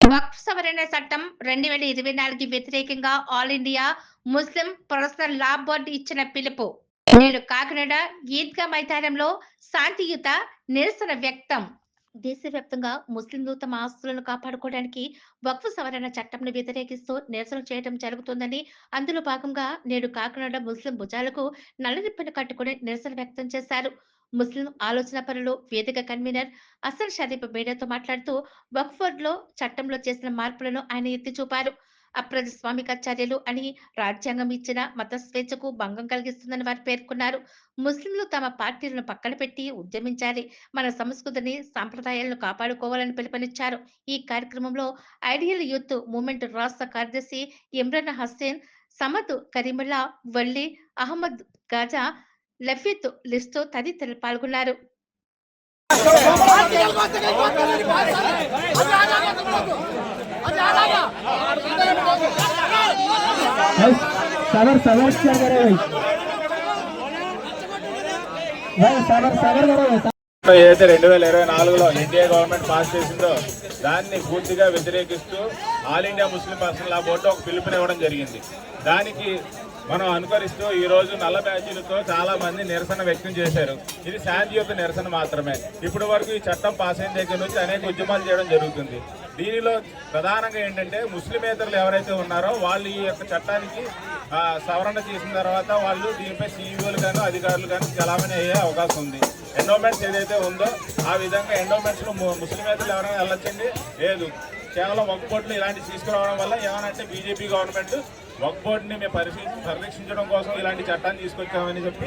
వక్ఫ్ సవరణ చట్టం రెండు వేల ఇరవై నాలుగు వ్యతిరేకంగా all India Muslim personal law board ఇచ్చిన పిలుపు. నేడు కాకినాడ ఈద్గా మైదానంలో శాంతియుత నిరసన వ్యక్తం. దేశవ్యాప్తంగా ముస్లింలు తమ ఆస్తులను కాపాడుకోవడానికి వక్ఫ్ సవరణ చట్టంను వ్యతిరేకిస్తూ నిరసన చేయడం జరుగుతుందని అందులో భాగంగా నేడు కాకినాడ ముస్లిం భుజాలకు నల్లరిప్పను కట్టుకుని నిరసన వ్యక్తం చేశారు. ముస్లిం ఆలోచన పనులు వేదిక కన్వీనర్ అసల్ షరీఫ్ మీడియాతో మాట్లాడుతూ వక్ఫర్డ్లో చట్టంలో చేసిన మార్పులను ఆయన ఎత్తి చూపారు అప్రజాస్వామిక చర్యలు అని రాజ్యాంగం ఇచ్చిన మత స్వేచ్ఛకు భంగం కలిగిస్తుందని వారు పేర్కొన్నారు. ముస్లింలు తమ పార్టీలను పక్కన పెట్టి ఉద్యమించాలి. మన సంస్కృతిని సాంప్రదాయాలను కాపాడుకోవాలని పిలుపునిచ్చారు. ఈ కార్యక్రమంలో ఐడియల్ యూత్ మూమెంట్ రాష్ట్ర కార్యదర్శి ఇమ్రాన్ హస్సేన్ సమద్ కరీముల్లా వల్లి అహ్మద్ గాజా లఫీత్ లిస్తో తదితరులు పాల్గొన్నారు. సవర్ ఏదైతే రెండు వేల ఇరవై నాలుగులో ఎన్డీఏ గవర్నమెంట్ పాస్ చేసిందో దాన్ని పూర్తిగా వ్యతిరేకిస్తూ all India Muslim personal law board ఒక పిలుపునివ్వడం జరిగింది. దానికి మనం అనుకరిస్తూ ఈ రోజు నల్ల బ్యాచీలతో చాలా మంది నిరసన వ్యక్తం చేశారు. ఇది శాంతియుత నిరసన మాత్రమే. ఇప్పటి వరకు ఈ చట్టం పాస్ అయిన దగ్గర నుంచి అనేక ఉద్యమాలు చేయడం జరుగుతుంది. దీనిలో ప్రధానంగా ఏంటంటే ముస్లిమేతరులు ఎవరైతే ఉన్నారో వాళ్ళు ఈ యొక్క చట్టానికి సవరణ చేసిన తర్వాత వాళ్ళు దీనిపై సీఈఓలు కానీ అధికారులు కానీ చలామణి అయ్యే అవకాశం ఉంది. ఎండోమెంట్స్ ఏదైతే ఉందో ఆ విధంగా ఎండోమెంట్స్ ముస్లిమేతరులు ఎవరైనా వెళ్ళొచ్చండి? లేదు. కేవలం ఒక్క కోట్లు ఇలాంటివి తీసుకురావడం వల్ల ఏమనంటే బీజేపీ గవర్నమెంట్ ఒక బోర్డుని మేము పరిశీ పరిరక్షించడం కోసం ఇలాంటి చట్టాన్ని తీసుకొచ్చామని చెప్పి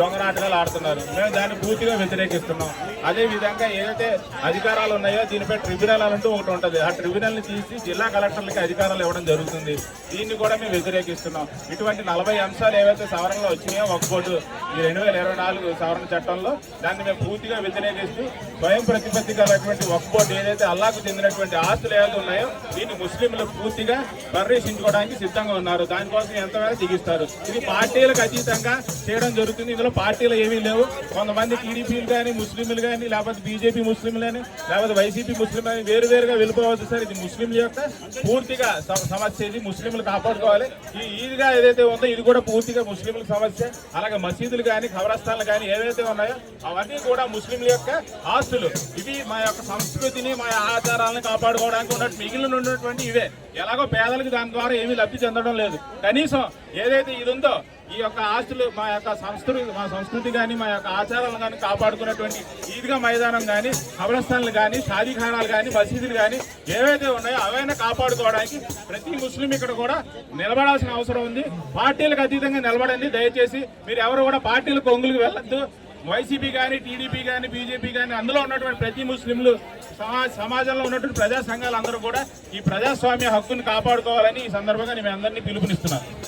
దొంగ నాటకాలు ఆడుతున్నారు. మేము దాన్ని పూర్తిగా వ్యతిరేకిస్తున్నాం. అదేవిధంగా ఏదైతే అధికారాలు ఉన్నాయో దీనిపై ట్రిబ్యునల్ అంటూ ఒకటి ఉంటుంది. ఆ ట్రిబ్యునల్ని తీసి జిల్లా కలెక్టర్లకి అధికారాలు ఇవ్వడం జరుగుతుంది. దీన్ని కూడా మేము వ్యతిరేకిస్తున్నాం. ఇటువంటి నలభై అంశాలు ఏవైతే సవరణలో వచ్చినాయో ఒక బోర్డు ఈ రెండు వేల ఇరవై నాలుగు సవరణ చట్టంలో దాన్ని మేము పూర్తిగా వ్యతిరేకిస్తూ స్వయం ప్రతిపత్తి కలటువంటి వక్ బోర్డు ఏదైతే అల్లాకు చెందినటువంటి ఆస్తులు ఏవైతే ఉన్నాయో దీన్ని ముస్లింలు పూర్తిగా పరిరక్షించుకోవడానికి సిద్ధంగా ఉన్నారు. దానికోసం ఎంతవరకు దిగిస్తారు ఇది పార్టీలకు అతీతంగా చేయడం జరుగుతుంది. ఇందులో పార్టీలు ఏమీ లేవు. కొంతమంది టీడీపీలు కానీ ముస్లింలు కానీ లేకపోతే బీజేపీ ముస్లింలు కానీ లేకపోతే వైసీపీ ముస్లింలు అని వేరు వేరుగా వెళ్ళిపోవచ్చు సార్. ఇది ముస్లింల యొక్క పూర్తిగా సమస్య ఇది. ముస్లింలు కాపాడుకోవాలి. ఈ ఈద్గా ఏదైతే ఉందో ఇది కూడా పూర్తిగా ముస్లింల సమస్య. అలాగే మసీదులు కానీ ఖబరస్థాన్లు కానీ ఏవైతే ఉన్నాయో అవన్నీ కూడా ముస్లింల యొక్క ఆస్తులు. ఇవి మా యొక్క సంస్కృతిని మా ఆచారాలను కాపాడుకోవడానికి ఉన్నట్టు మిగిలిన ఉన్నటువంటి ఇవే. ఎలాగో పేదలకు దాని ద్వారా ఏమీ లబ్ధి చెందడం లేదు. కనీసం ఏదైతే ఇది ఉందో ఈ యొక్క ఆస్తులు మా యొక్క సంస్కృతి మా సంస్కృతి కానీ మా యొక్క ఆచారాలను కానీ కాపాడుకున్నటువంటి ఈద్గా మైదానం కానీ కబరస్థాన్లు కానీ షాదీఖానాలు కానీ మసీదులు కానీ ఏవైతే ఉన్నాయో అవైనా కాపాడుకోవడానికి ప్రతి ముస్లిం ఇక్కడ కూడా నిలబడాల్సిన అవసరం ఉంది. పార్టీలకు అతీతంగా నిలబడండి. దయచేసి మీరు ఎవరు కూడా పార్టీలకు కొంగులకు వెళ్ళద్దు. వైసీపీ కానీ టీడీపీ కానీ బీజేపీ కానీ అందులో ఉన్నటువంటి ప్రతి ముస్లింలు సమాజంలో ఉన్నటువంటి ప్రజా సంఘాలు అందరూ కూడా ఈ ప్రజాస్వామ్య హక్కును కాపాడుకోవాలని ఈ సందర్భంగా నేను అందరినీ పిలుపునిస్తున్నాను